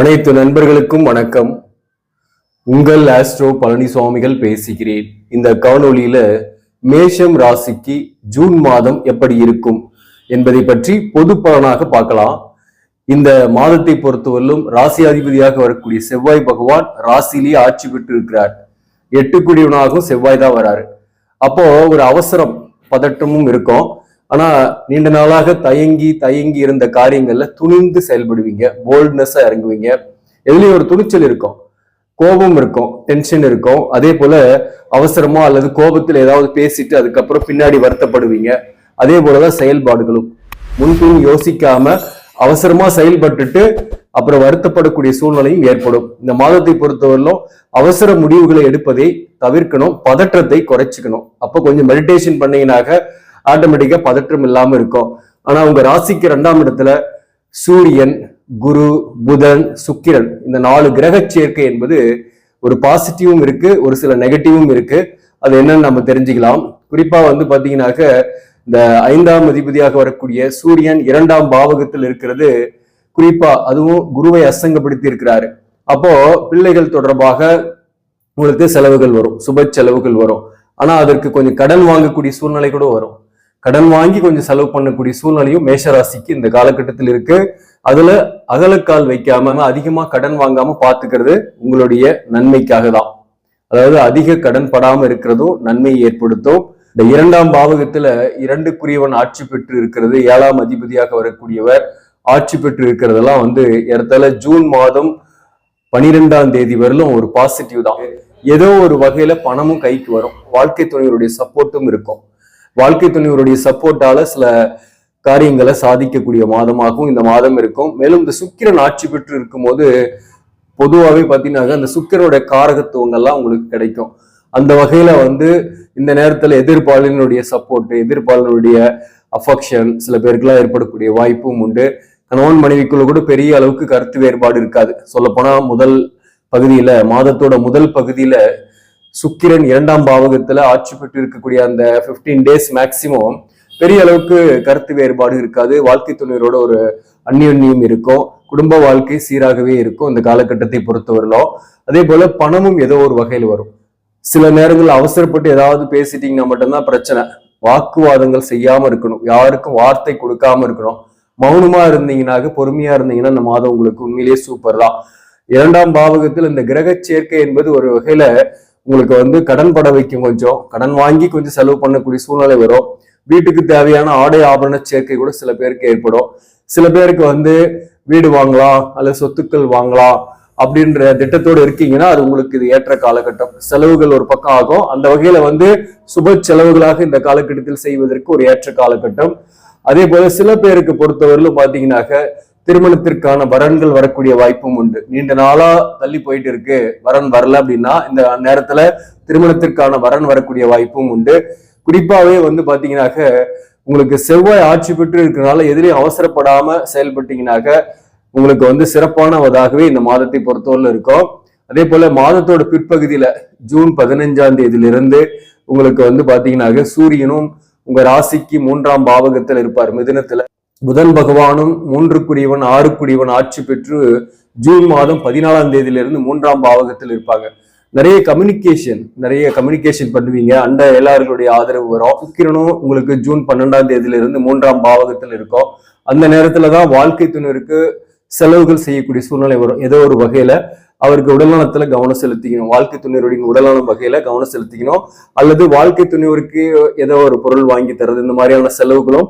அனைத்து நண்பர்களுக்கும் வணக்கம். உங்கள் ஆஸ்ட்ரோ பழனிசுவாமிகள் பேசுகிறேன். இந்த காணொளியில மேஷம் ராசிக்கு ஜூன் மாதம் எப்படி இருக்கும் என்பதை பற்றி பொது பலனாக பார்க்கலாம். இந்த மாதத்தை பொறுத்தவரையிலும் ராசி அதிபதியாக வரக்கூடிய செவ்வாய் பகவான் ராசிலேயே ஆட்சி பெற்று இருக்கிறார் எட்டு குடியவனாகவும் செவ்வாய் தான் வராரு. அப்போ ஒரு அவசரம் பதட்டமும் இருக்கும். ஆனா நீண்ட நாளாக தயங்கி தயங்கி இருந்த காரியங்கள்ல துணிந்து செயல்படுவீங்க. போல்ட்னஸா இறங்குவீங்க. எதுலயும் ஒரு துணிச்சல் இருக்கும். கோபம் இருக்கும். டென்ஷன் இருக்கும். அதே போல அவசரமா அல்லது கோபத்தில் ஏதாவது பேசிட்டு அதுக்கப்புறம் பின்னாடி வருத்தப்படுவீங்க. அதே போலதான் செயல்பாடுகளும். முன்பின் யோசிக்காம அவசரமா செயல்பட்டுட்டு அப்புறம் வருத்தப்படக்கூடிய சூழ்நிலையும் ஏற்படும். இந்த மாதத்தை பொறுத்தவரையிலும் அவசர முடிவுகளை எடுப்பதை தவிர்க்கணும். பதற்றத்தை குறைச்சிக்கணும். அப்போ கொஞ்சம் மெடிடேஷன் பண்ணீங்கனாக்க ஆட்டோமேட்டிக்கா பதற்றம் இல்லாம இருக்கும். ஆனா உங்க ராசிக்கு ரெண்டாம் இடத்துல சூரியன் குரு புதன் சுக்கிரன் இந்த நாலு கிரக சேர்க்கை என்பது ஒரு பாசிட்டிவும் இருக்கு ஒரு சில நெகட்டிவும் இருக்கு. அது என்னன்னு நம்ம தெரிஞ்சுக்கலாம். குறிப்பா வந்து பாத்தீங்கன்னாக்க இந்த ஐந்தாம் அதிபதியாக வரக்கூடிய சூரியன் இரண்டாம் பாவகத்தில் இருக்கிறது. குறிப்பா அதுவும் குருவை அசங்கப்படுத்தி இருக்கிறாரு. அப்போ பிள்ளைகள் தொடர்பாக உங்களுக்கு செலவுகள் வரும் சுப செலவுகள் வரும். ஆனா அதற்கு கொஞ்சம் கடன் வாங்கக்கூடிய சூழ்நிலை கூட வரும். கடன் வாங்கி கொஞ்சம் செலவு பண்ணக்கூடிய சூழ்நிலையும் மேஷராசிக்கு இந்த காலகட்டத்தில் இருக்கு. அதுல அகலக்கால் வைக்காம அதிகமா கடன் வாங்காம பாத்துக்கிறது உங்களுடைய நன்மைக்காக தான் அதாவது அதிக கடன் படாம இருக்கிறதும் நன்மையை ஏற்படுத்தும். இந்த இரண்டாம் பாவகத்துல இரண்டுக்குரியவன் ஆட்சி பெற்று இருக்கிறது. ஏழாம் அதிபதியாக வரக்கூடியவர் ஆட்சி பெற்று இருக்கிறதெல்லாம் வந்து ஏறத்தாழ ஜூன் மாதம் பனிரெண்டாம் தேதி வரலும் ஒரு பாசிட்டிவ் தான். ஏதோ ஒரு வகையில பணமும் கைக்கு வரும். வாழ்க்கை துணையுடைய சப்போர்ட்டும் இருக்கும். வாழ்க்கை துணைவருடைய சப்போர்ட்டால சில காரியங்களை சாதிக்கக்கூடிய மாதமாகவும் இந்த மாதம் இருக்கும். மேலும் இந்த சுக்கிரன் ஆட்சி பெற்று இருக்கும்போது பொதுவாகவே பார்த்தீங்கன்னா அந்த சுக்கிரனுடைய காரகத்துவங்கள்லாம் உங்களுக்கு கிடைக்கும். அந்த வகையில வந்து இந்த நேரத்தில் எதிர்பாலினுடைய சப்போர்ட் எதிர்பாலினுடைய அஃபெக்ஷன் சில பேருக்குலாம் ஏற்படக்கூடிய வாய்ப்பும் உண்டு. கணவன் மனைவிக்குள்ள கூட பெரிய அளவுக்கு கருத்து வேறுபாடு இருக்காது. சொல்லப்போனா முதல் பகுதியில மாதத்தோட முதல் பகுதியில சுக்கிரன் இரண்டாம் பாவகத்துல ஆட்சி பெற்று இருக்கக்கூடிய அந்த 15 டேஸ் மேக்சிமம் பெரிய அளவுக்கு கருத்து வேறுபாடு இருக்காது. வாழ்க்கை துணையரோட ஒரு அந்நியம் இருக்கும். குடும்ப வாழ்க்கை சீராகவே இருக்கும். இந்த காலகட்டத்தை பொறுத்தவரையிலும். அதே போல பணமும் ஏதோ ஒரு வகையில் வரும். சில நேரங்கள் அவசரப்பட்டு ஏதாவது பேசிட்டீங்கன்னா மட்டும்தான் பிரச்சனை. வாக்குவாதங்கள் செய்யாம இருக்கணும். யாருக்கும் வார்த்தை கொடுக்காம இருக்கணும். மௌனமா இருந்தீங்கன்னாக்க பொறுமையா இருந்தீங்கன்னா இந்த மாதம் உங்களுக்கு உண்மையிலேயே சூப்பர் தான். இரண்டாம் பாவகத்தில் இந்த கிரக சேர்க்கை என்பது ஒரு வகையில உங்களுக்கு வந்து கடன் பட வைக்கும் கொஞ்சம் கடன் வாங்கி கொஞ்சம் செலவு பண்ணக்கூடிய சூழ்நிலை வரும். வீட்டுக்கு தேவையான ஆடை ஆபரண சேர்க்கை கூட சில பேருக்கு ஏற்படும். சில பேருக்கு வந்து வீடு வாங்கலாம் அல்லது சொத்துக்கள் வாங்கலாம் அப்படின்ற திட்டத்தோடு இருக்கீங்கன்னா அது உங்களுக்கு இது ஏற்ற காலகட்டம். செலவுகள் ஒரு பக்கம் ஆகும். அந்த வகையில வந்து சுப செலவுகளாக இந்த காலகட்டத்தில் செய்வதற்கு ஒரு ஏற்ற காலகட்டம். அதே போல சில பேருக்கு பொறுத்தவரையிலும் பாத்தீங்கன்னாக்க திருமணத்திற்கான வரன்கள் வரக்கூடிய வாய்ப்பும் உண்டு. நீண்ட நாளா தள்ளி போயிட்டு இருக்கு. வரன் வரல அப்படின்னா இந்த நேரத்துல திருமணத்திற்கான வரன் வரக்கூடிய வாய்ப்பும் உண்டு. குறிப்பாவே வந்து பாத்தீங்கன்னாக்க உங்களுக்கு செவ்வாய் ஆட்சி பெற்று இருக்கிறனால எதிரையும் அவசரப்படாம செயல்பட்டீங்கன்னாக்க உங்களுக்கு வந்து சிறப்பானவதாகவே இந்த மாதத்தை பொறுத்தவரை இருக்கும். அதே போல மாதத்தோட பிற்பகுதியில ஜூன் பதினஞ்சாம் தேதியிலிருந்து உங்களுக்கு வந்து பாத்தீங்கன்னாக்க சூரியனும் உங்க ராசிக்கு மூன்றாம் பாவகத்தில் இருப்பார். மிதுனத்துல. புதன் பகவானும் மூன்றுக்குரியவன் ஆறுக்குரியவன் ஆட்சி பெற்று ஜூன் மாதம் பதினாலாம் தேதியிலிருந்து மூன்றாம் பாவகத்தில் இருப்பாங்க. நிறைய கம்யூனிகேஷன் நிறைய கம்யூனிகேஷன் பண்ணுவீங்க. அண்ட எல்லாருடைய ஆதரவு வரும். சுக்கிரனும் உங்களுக்கு ஜூன் பன்னெண்டாம் தேதியிலிருந்து மூன்றாம் பாவகத்தில் இருக்கும். அந்த நேரத்துல தான் வாழ்க்கை துணிவருக்கு செலவுகள் செய்யக்கூடிய சூழ்நிலை வரும். ஏதோ ஒரு வகையில அவருக்கு உடல்நலத்துல கவனம் செலுத்திக்கணும். வாழ்க்கை துணிவருடைய உடல்நலம் வகையில கவனம் செலுத்திக்கணும். அல்லது வாழ்க்கை துணிவருக்கு ஏதோ ஒரு பொருள் வாங்கி தரது இந்த மாதிரியான செலவுகளும்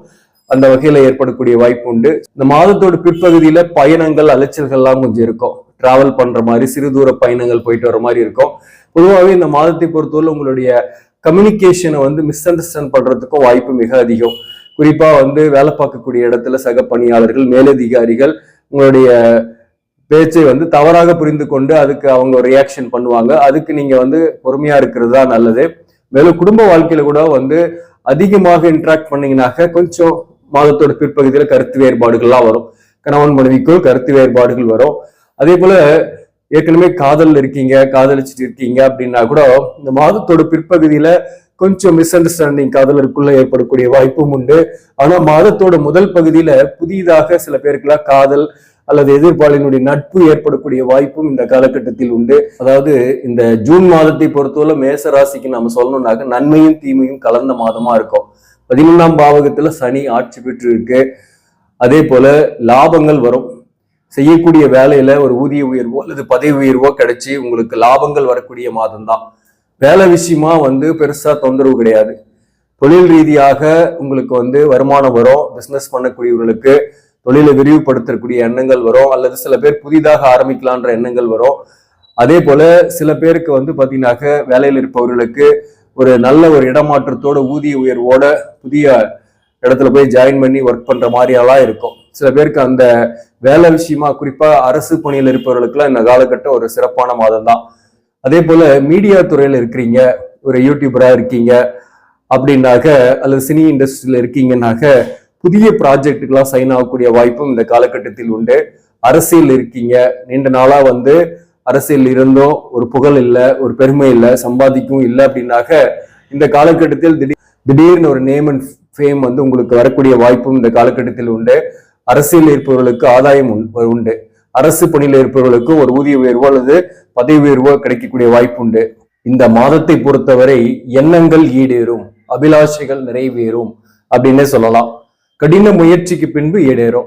அந்த வகையில ஏற்படக்கூடிய வாய்ப்பு உண்டு. இந்த மாதத்தோட பிற்பகுதியில பயணங்கள் அலைச்சல்கள்லாம் கொஞ்சம் இருக்கும். டிராவல் பண்ற மாதிரி சிறு தூர பயணங்கள் போயிட்டு வர மாதிரி இருக்கும். பொதுவாகவே இந்த மாதத்தை பொறுத்தவரை உங்களுடைய கம்யூனிகேஷனை வந்து மிஸ் அண்டர்ஸ்டாண்ட் பண்றதுக்கும் வாய்ப்பு மிக அதிகம். குறிப்பா வந்து வேலை பார்க்கக்கூடிய இடத்துல சக பணியாளர்கள் மேலதிகாரிகள் உங்களுடைய பேச்சை வந்து தவறாக புரிந்து கொண்டு அதுக்கு அவங்க ரியாக்ஷன் பண்ணுவாங்க. அதுக்கு நீங்க வந்து பொறுமையா இருக்கிறது தான் நல்லது. மேலும் குடும்ப வாழ்க்கையில கூட வந்து அதிகமாக இன்ட்ராக்ட் பண்ணீங்கன்னாக்க கொஞ்சம் மாதத்தோட பிற்பகுதியில கருத்து வேறுபாடுகள்லாம் வரும். கணவன் மனைவிக்குள் கருத்து வேறுபாடுகள் வரும். அதே போல ஏற்கனவே காதல் இருக்கீங்க காதலிச்சுட்டு இருக்கீங்க அப்படின்னா கூட இந்த மாதத்தோட பிற்பகுதியில கொஞ்சம் மிஸ் அண்டர்ஸ்டாண்டிங் காதலருக்குள்ள ஏற்படக்கூடிய வாய்ப்பும் உண்டு. ஆனா மாதத்தோட முதல் பகுதியில புதிதாக சில பேருக்குலாம் காதல் அல்லது எதிர்ப்பாளினுடைய நட்பு ஏற்படக்கூடிய வாய்ப்பும் இந்த காலகட்டத்தில் உண்டு. அதாவது இந்த ஜூன் மாதத்தை பொறுத்தவரை மேச ராசிக்கு நம்ம சொல்லணும்னாக்க நன்மையும் தீமையும் கலந்த மாதமா இருக்கும். பதினொன்றாம் பாவகத்துல சனி ஆட்சி பெற்று இருக்கு அதே போல லாபங்கள் வரும். செய்யக்கூடிய வேலையில ஒரு ஊதிய உயர்வோ அல்லது பதவி உயர்வோ கிடைச்சி உங்களுக்கு லாபங்கள் வரக்கூடிய மாதம் தான் வேலை விஷயமா வந்து பெருசா தொந்தரவு கிடையாது. தொழில் ரீதியாக உங்களுக்கு வந்து வருமானம் வரும். பிசினஸ் பண்ணக்கூடியவர்களுக்கு தொழிலை விரிவுபடுத்தக்கூடிய எண்ணங்கள் வரும். அல்லது சில பேர் புதிதாக ஆரம்பிக்கலான்ற எண்ணங்கள் வரும். அதே போல சில பேருக்கு வந்து பாத்தீங்கன்னாக்க வேலையில் இருப்பவர்களுக்கு ஒரு நல்ல ஒரு இடமாற்றத்தோட ஊதிய உயர்வோட புதிய இடத்துல போய் ஜாயின் பண்ணி ஒர்க் பண்ற மாதிரியெல்லாம் இருக்கும். சில பேருக்கு அந்த வேலை விஷயமா குறிப்பா அரசு பணியில் இருப்பவர்களுக்குலாம் இந்த காலகட்டம் ஒரு சிறப்பான மாதம் தான் அதே போல மீடியா துறையில இருக்கிறீங்க ஒரு யூடியூபரா இருக்கீங்க அப்படின்னாக்க அல்லது சினி இண்டஸ்ட்ரியில இருக்கீங்கன்னாக்க புதிய ப்ராஜெக்டுக்கெல்லாம் சைன் ஆகக்கூடிய வாய்ப்பும் இந்த காலகட்டத்தில் உண்டு. அரசியல் இருக்கீங்க நீண்ட நாளா வந்து அரசியல் இருந்தும் ஒரு புகழ் இல்லை ஒரு பெருமை இல்லை சம்பாதிக்கவும் இல்லை அப்படின்னாக்க இந்த காலகட்டத்தில் திடீர் திடீர்னு ஒரு நேம் அண்ட் ஃபேம் வந்து உங்களுக்கு வரக்கூடிய வாய்ப்பும் இந்த காலகட்டத்தில் உண்டு. அரசியல் இருப்பவர்களுக்கு ஆதாயம் உண்- உண்டு. அரசு பணியில் இருப்பவர்களுக்கும் ஒரு ஊதிய உயர்வோ அல்லது பதவி உயர்வோ கிடைக்கக்கூடிய வாய்ப்பு உண்டு. இந்த மாதத்தை பொறுத்தவரை எண்ணங்கள் ஈடேறும் அபிலாஷைகள் நிறைவேறும் அப்படின்னே சொல்லலாம். கடின முயற்சிக்கு பின்பு ஈடேறும்.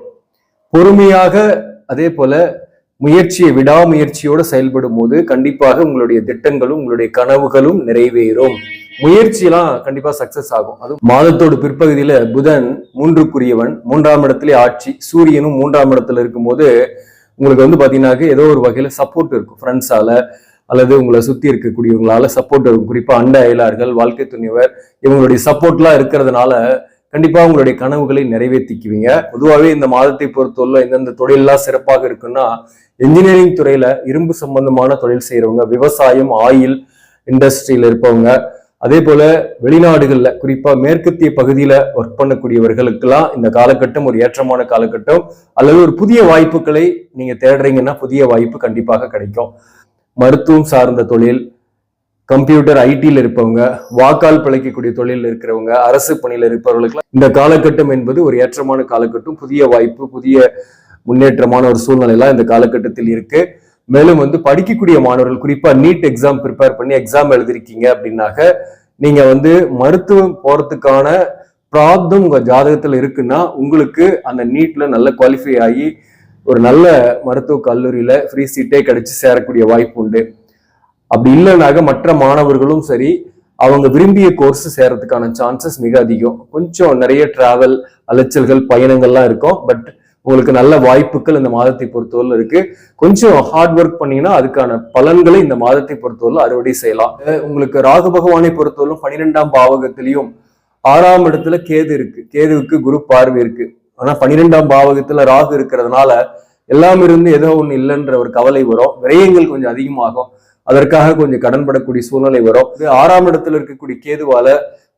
பொறுமையாக அதே போல முயற்சியை விடாமுயற்சியோடு செயல்படும் போது கண்டிப்பாக உங்களுடைய திட்டங்களும் உங்களுடைய கனவுகளும் நிறைவேறும். முயற்சியெல்லாம் கண்டிப்பா சக்சஸ் ஆகும். அது மாதத்தோட பிற்பகுதியில புதன் மூன்றுக்குரியவன் மூன்றாம் இடத்துல ஆட்சி சூரியனும் மூன்றாம் இடத்துல இருக்கும்போது உங்களுக்கு வந்து பாத்தீங்கன்னாக்க ஏதோ ஒரு வகையில சப்போர்ட் இருக்கும். ஃப்ரெண்ட்ஸால அல்லது உங்களை சுத்தி இருக்கக்கூடியவங்களால சப்போர்ட் இருக்கும். குறிப்பா அண்ட அயலார்கள் வாழ்க்கை துணிவர் இவங்களுடைய சப்போர்ட்லாம் இருக்கிறதுனால கண்டிப்பா உங்களுடைய கனவுகளை நிறைவேற்றிக்குவீங்க பொதுவாகவே இந்த மாதத்தை பொறுத்தவரை எந்தெந்த தொழிலெல்லாம் சிறப்பாக இருக்குன்னா இன்ஜினியரிங் துறையில இரும்பு சம்பந்தமான தொழில் செய்யறவங்க விவசாயம் ஆயில் இண்டஸ்ட்ரியில இருப்பவங்க அதே போல வெளிநாடுகள்ல குறிப்பா மேற்கத்திய பகுதியில ஒர்க் பண்ணக்கூடியவர்களுக்கெல்லாம் இந்த காலகட்டம் ஒரு ஏற்றமான காலகட்டம் அல்லது ஒரு புதிய வாய்ப்புகளை நீங்க தேடுறீங்கன்னா புதிய வாய்ப்பு கண்டிப்பாக கிடைக்கும். மருத்துவம் சார்ந்த தொழில் கம்ப்யூட்டர் ஐடியில் இருப்பவங்க வாக்கால் பிழைக்கக்கூடிய தொழிலில் இருக்கிறவங்க அரசு பணியில் இருப்பவர்களுக்கு இந்த காலகட்டம் என்பது ஒரு ஏற்றமான காலகட்டம் புதிய வாய்ப்பு புதிய முன்னேற்றமான ஒரு சூழ்நிலைலாம் இந்த காலகட்டத்தில் இருக்கு. மேலும் வந்து படிக்கக்கூடிய மாணவர்கள் குறிப்பா நீட் எக்ஸாம் ப்ரிப்பேர் பண்ணி எக்ஸாம் எழுதிருக்கீங்க அப்படின்னாக்க நீங்க வந்து மருத்துவம் போறதுக்கான ப்ராப்ளம் உங்க ஜாதகத்துல இருக்குன்னா உங்களுக்கு அந்த நீட்ல நல்ல குவாலிஃபை ஆகி ஒரு நல்ல மருத்துவ கல்லூரியில ஃப்ரீ சீட்டே கிடைச்சி சேரக்கூடிய வாய்ப்பு உண்டு. அப்படி இல்லைனாக மற்ற மாணவர்களும் சரி அவங்க விரும்பிய கோர்ஸ் சேரத்துக்கான சான்சஸ் மிக அதிகம். கொஞ்சம் நிறைய டிராவல் அலைச்சல்கள் பயணங்கள்லாம் இருக்கும். பட் உங்களுக்கு நல்ல வாய்ப்புகள் இந்த மாதத்தை பொறுத்தவரை இருக்கு. கொஞ்சம் ஹார்ட் ஒர்க் பண்ணீங்கன்னா அதுக்கான பலன்களை இந்த மாதத்தை பொறுத்தவரை அறுவடை செய்யலாம். உங்களுக்கு ராகு பகவானை பொறுத்தவரை பனிரெண்டாம் பாவகத்திலையும் ஆறாம் இடத்துல கேது இருக்கு. கேதுவுக்கு குரு பார்வை இருக்கு. ஆனா பனிரெண்டாம் பாவகத்துல ராகு இருக்கிறதுனால எல்லாம் இருந்து ஏதோ ஒண்ணு இல்லைன்ற ஒரு கவலை வரும். விரயங்கள் கொஞ்சம் அதிகமாகும். அதற்காக கொஞ்சம் கடன்படக்கூடிய சூழ்நிலை வரும். இது ஆறாம் இடத்துல இருக்கக்கூடிய கேதுவால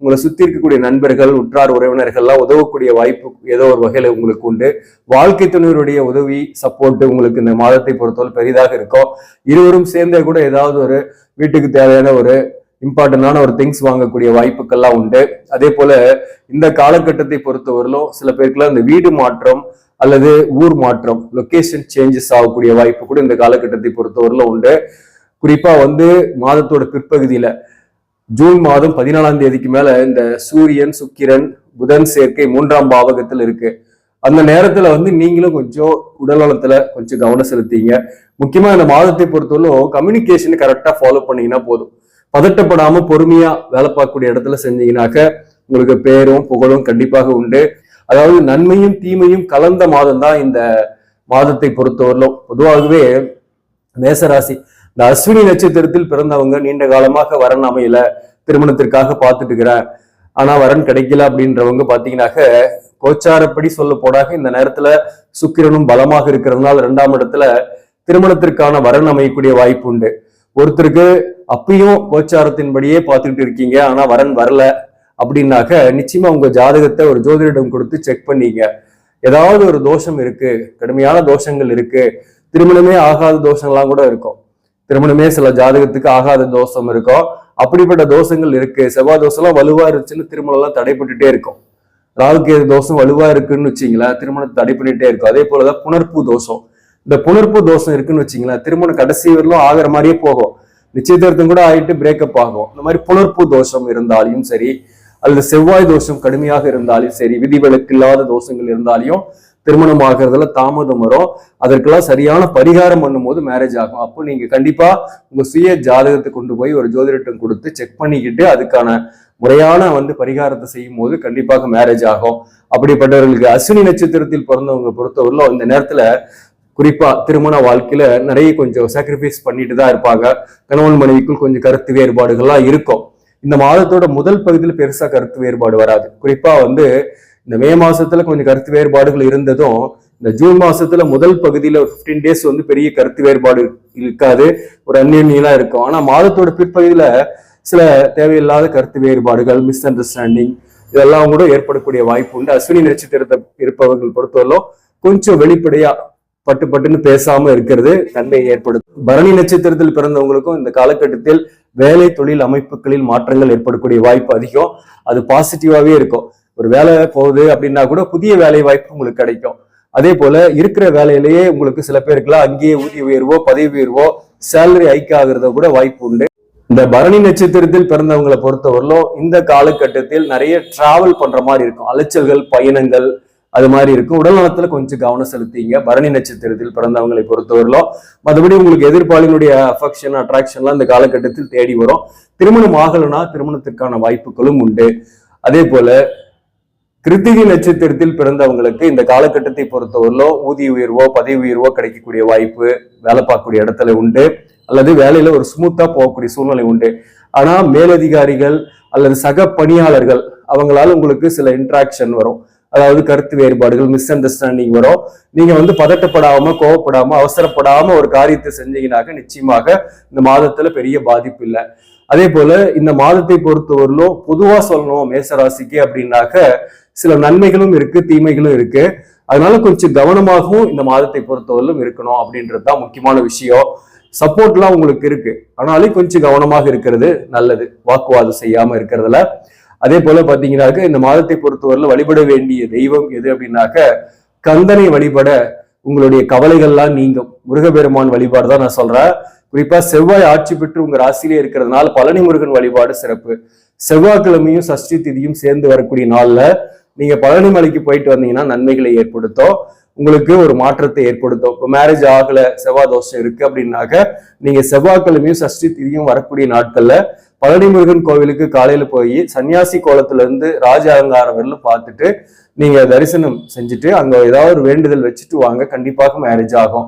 உங்களை சுத்தி இருக்கக்கூடிய நண்பர்கள் உற்றார் உறவினர்கள்லாம் உதவக்கூடிய வாய்ப்பு ஏதோ ஒரு வகையில உங்களுக்கு உண்டு. வாழ்க்கை துணைவருடைய உதவி சப்போர்ட் உங்களுக்கு இந்த மாதத்தை பொறுத்தவரை பெரிதாக இருக்கும். இருவரும் சேர்ந்தே கூட ஏதாவது ஒரு வீட்டுக்கு தேவையான ஒரு இம்பார்ட்டண்டான ஒரு திங்ஸ் வாங்கக்கூடிய வாய்ப்புகள்லாம் உண்டு. அதே போல இந்த காலகட்டத்தை பொறுத்தவரையிலும் சில பேருக்குலாம் இந்த வீடு மாற்றம் அல்லது ஊர் மாற்றம் லொக்கேஷன் சேஞ்சஸ் ஆகக்கூடிய வாய்ப்பு கூட இந்த காலகட்டத்தை பொறுத்தவரையிலும் உண்டு. குறிப்பா வந்து மாதத்தோட பிற்பகுதியில ஜூன் மாதம் பதினாலாம் தேதிக்கு மேல இந்த சூரியன் சுக்கிரன் புதன் சேர்க்கை மூன்றாம் பாவகத்தில் இருக்கு. அந்த நேரத்துல வந்து நீங்களும் கொஞ்சம் உடல் நலத்துல கொஞ்சம் கவனம் செலுத்திங்க. முக்கியமா இந்த மாதத்தை பொறுத்தவரைக்கும் கம்யூனிகேஷன் கரெக்டா ஃபாலோ பண்ணீங்கன்னா போதும். பதட்டப்படாம பொறுமையா வேலை பார்க்கக்கூடிய இடத்துல செஞ்சீங்கன்னாக்க உங்களுக்கு பேரும் புகழும் கண்டிப்பாக உண்டு. அதாவது நன்மையும் தீமையும் கலந்த மாதம் தான் இந்த மாதத்தை பொறுத்தவரையிலும். பொதுவாகவே மேசராசி இந்த அஸ்வினி நட்சத்திரத்தில் பிறந்தவங்க நீண்ட காலமாக வரன் அமையல திருமணத்திற்காக பார்த்துட்டு இருக்கிறேன் ஆனா வரன் கிடைக்கல அப்படின்றவங்க பாத்தீங்கன்னாக்க கோச்சாரப்படி சொல்ல போடாக இந்த நேரத்துல சுக்கிரனும் பலமாக இருக்கிறதுனால இரண்டாம் இடத்துல திருமணத்திற்கான வரன் அமையக்கூடிய வாய்ப்பு உண்டு. ஒருத்தருக்கு அப்பயும் கோச்சாரத்தின்படியே பார்த்துக்கிட்டு இருக்கீங்க ஆனா வரன் வரல அப்படின்னாக்க நிச்சயமா உங்க ஜாதகத்தை ஒரு ஜோதிடம் கொடுத்து செக் பண்ணீங்க. ஏதாவது ஒரு தோஷம் இருக்கு கடுமையான தோஷங்கள் இருக்கு திருமணமே ஆகாத தோஷங்கள்லாம் கூட இருக்கும். திருமணமே சில ஜாதகத்துக்கு ஆகாத தோஷம் இருக்கும். அப்படிப்பட்ட தோஷங்கள் இருக்கு. செவ்வாய் தோஷம்லாம் வலுவா இருந்துச்சுன்னு திருமணம் எல்லாம் தடைப்பட்டுட்டே இருக்கும் ராகுகேது தோஷம் வலுவா இருக்குன்னு வச்சிங்களேன் திருமணத்தை தடை பண்ணிட்டே இருக்கும். அதே போலதான் புணர்ப்பு தோஷம். இந்த புணர்ப்பு தோஷம் இருக்குன்னு வச்சிங்களேன் திருமணம் கடைசி வரலும் ஆகிற மாதிரியே போகும். நிச்சயதார்த்தம் கூட ஆயிட்டு பிரேக்கப் ஆகும். இந்த மாதிரி புணர்ப்பு தோஷம் இருந்தாலையும் சரி அல்லது செவ்வாய் தோஷம் கடுமையாக இருந்தாலும் சரி விதிவிலக்கு இல்லாத தோஷங்கள் இருந்தாலையும் திருமணம் ஆகிறதுல தாமதம் வரும். அதற்கெல்லாம் சரியான பரிகாரம் பண்ணும்போது மேரேஜ் ஆகும். அப்போ நீங்க கண்டிப்பா உங்க சுய ஜாதகத்தை கொண்டு போய் ஒரு ஜோதிடட்டம் கொடுத்து செக் பண்ணிக்கிட்டு அதுக்கான முறையான வந்து பரிகாரத்தை செய்யும் போது கண்டிப்பாக மேரேஜ் ஆகும். அப்படிப்பட்டவர்களுக்கு அஸ்வினி நட்சத்திரத்தில் பிறந்தவங்க பொறுத்தவரையிலும் இந்த நேரத்துல குறிப்பா திருமண வாழ்க்கையில நிறைய கொஞ்சம் சாக்ரிஃபைஸ் பண்ணிட்டு தான் இருப்பாங்க. கணவன் மனைவிக்குள் கொஞ்சம் கருத்து வேறுபாடுகள்லாம் இருக்கும். இந்த மாதத்தோட முதல் பகுதியில் பெருசா கருத்து வேறுபாடு வராது. குறிப்பா வந்து இந்த மே மாசத்துல கொஞ்சம் கருத்து வேறுபாடுகள் இருந்ததும் இந்த ஜூன் மாசத்துல முதல் பகுதியில ஒரு ஃபிஃப்டீன் டேஸ் வந்து பெரிய கருத்து வேறுபாடு இருக்காது. ஒரு அந்நியலாம் இருக்கும். ஆனா மாதத்தோட பிற்பகுதியில சில தேவையில்லாத கருத்து வேறுபாடுகள் மிஸ் அண்டர்ஸ்டாண்டிங் இதெல்லாம் கூட ஏற்படக்கூடிய வாய்ப்பு உண்டு. அஸ்வினி நட்சத்திரத்தை இருப்பவர்கள் பொறுத்தவரையிலும் கொஞ்சம் வெளிப்படையா பட்டு பட்டுன்னு பேசாம இருக்கிறது தன்மை ஏற்படுத்தும். பரணி நட்சத்திரத்தில் பிறந்தவங்களுக்கும் இந்த காலகட்டத்தில் வேலை தொழில் அமைப்புகளில் மாற்றங்கள் ஏற்படக்கூடிய வாய்ப்பு அதிகம். அது பாசிட்டிவாவே இருக்கும். ஒரு வேலை போகுது அப்படின்னா கூட புதிய வேலை வாய்ப்பு உங்களுக்கு கிடைக்கும். அதே போல இருக்கிற வேலையிலேயே உங்களுக்கு சில பேருக்குலாம் அங்கேயே ஊதிய உயர்வோ பதவி உயர்வோ சேலரி ஹைக் ஆகுறத கூட வாய்ப்பு உண்டு. இந்த பரணி நட்சத்திரத்தில் பிறந்தவங்களை பொறுத்தவரையிலும் இந்த காலகட்டத்தில் நிறைய டிராவல் பண்ற மாதிரி இருக்கும். அலைச்சல்கள் பயணங்கள் அது மாதிரி இருக்கும். உடல் நலத்துல கொஞ்சம் கவனம் செலுத்திங்க. பரணி நட்சத்திரத்தில் பிறந்தவங்களை பொறுத்தவரையிலும் மற்றபடி உங்களுக்கு எதிர்பாளினுடைய அஃபெக்ஷன் அட்ராக்ஷன்லாம் இந்த காலகட்டத்தில் தேடி வரும். திருமணம் ஆகலைன்னா திருமணத்திற்கான வாய்ப்புகளும் உண்டு. அதே போல கிருத்திகை நட்சத்திரத்தில் பிறந்தவங்களுக்கு இந்த காலகட்டத்தை பொறுத்தவரையிலும் ஊதிய உயர்வோ பதவி உயர்வோ கிடைக்கக்கூடிய வாய்ப்பு வேலை பார்க்கக்கூடிய இடத்துல உண்டு. அல்லது வேலையில ஒரு ஸ்மூத்தா போகக்கூடிய சூழ்நிலை உண்டு. ஆனா மேலதிகாரிகள் அல்லது சக பணியாளர்கள் அவங்களால உங்களுக்கு சில இன்ட்ராக்ஷன் வரும். அதாவது கருத்து வேறுபாடுகள் மிஸ் அண்டர்ஸ்டாண்டிங் வரும். நீங்க வந்து பதட்டப்படாம கோவப்படாம அவசரப்படாம ஒரு காரியத்தை செஞ்சீங்கன்னாக்க நிச்சயமாக இந்த மாதத்துல பெரிய பாதிப்பு இல்லை. அதே போல இந்த மாதத்தை பொறுத்தவரையிலும் பொதுவா சொல்லணும் மேசராசிக்கு அப்படின்னாக்க சில நன்மைகளும் இருக்கு தீமைகளும் இருக்கு. அதனால கொஞ்சம் கவனமாகவும் இந்த மாதத்தை பொறுத்தவரையிலும் இருக்கணும் அப்படின்றது தான் முக்கியமான விஷயம். சப்போர்ட்லாம் உங்களுக்கு இருக்கு. ஆனாலும் கொஞ்சம் கவனமாக இருக்கிறது நல்லது. வாக்குவாதம் செய்யாம இருக்கிறதுல. அதே போல பாத்தீங்கன்னாக்க இந்த மாதத்தை பொறுத்தவரையில வழிபட வேண்டிய தெய்வம் எது அப்படின்னாக்க கந்தனை வழிபட உங்களுடைய கவலைகள்லாம் நீங்கும். முருகபெருமான் வழிபாடு தான் நான் சொல்றேன். குறிப்பா செவ்வாய் ஆட்சி பெற்று உங்க ராசியிலே இருக்கிறதுனால பழனி முருகன் வழிபாடு சிறப்பு. செவ்வாய்க்கிழமையும் சஷ்டி திதியும் சேர்ந்து வரக்கூடிய நாள்ல நீங்க பழனி மலைக்கு போயிட்டு வந்தீங்கன்னா நன்மைகளை ஏற்படுத்தும். உங்களுக்கு ஒரு மாற்றத்தை ஏற்படுத்தும். இப்போ மேரேஜ் ஆகல செவ்வாய் தோஷம் இருக்கு அப்படின்னாக்க நீங்க செவ்வாய்க்கிழமையும் சஷ்டி திதியும் வரக்கூடிய நாட்கள்ல பழனி முருகன் கோவிலுக்கு காலையில போய் சன்னியாசி கோலத்துல இருந்து ராஜ அலங்காரம் வரலும் பார்த்துட்டு நீங்க தரிசனம் செஞ்சுட்டு அங்க ஏதாவது ஒரு வேண்டுதல் வச்சுட்டு வாங்க. கண்டிப்பாக மேரேஜ் ஆகும்.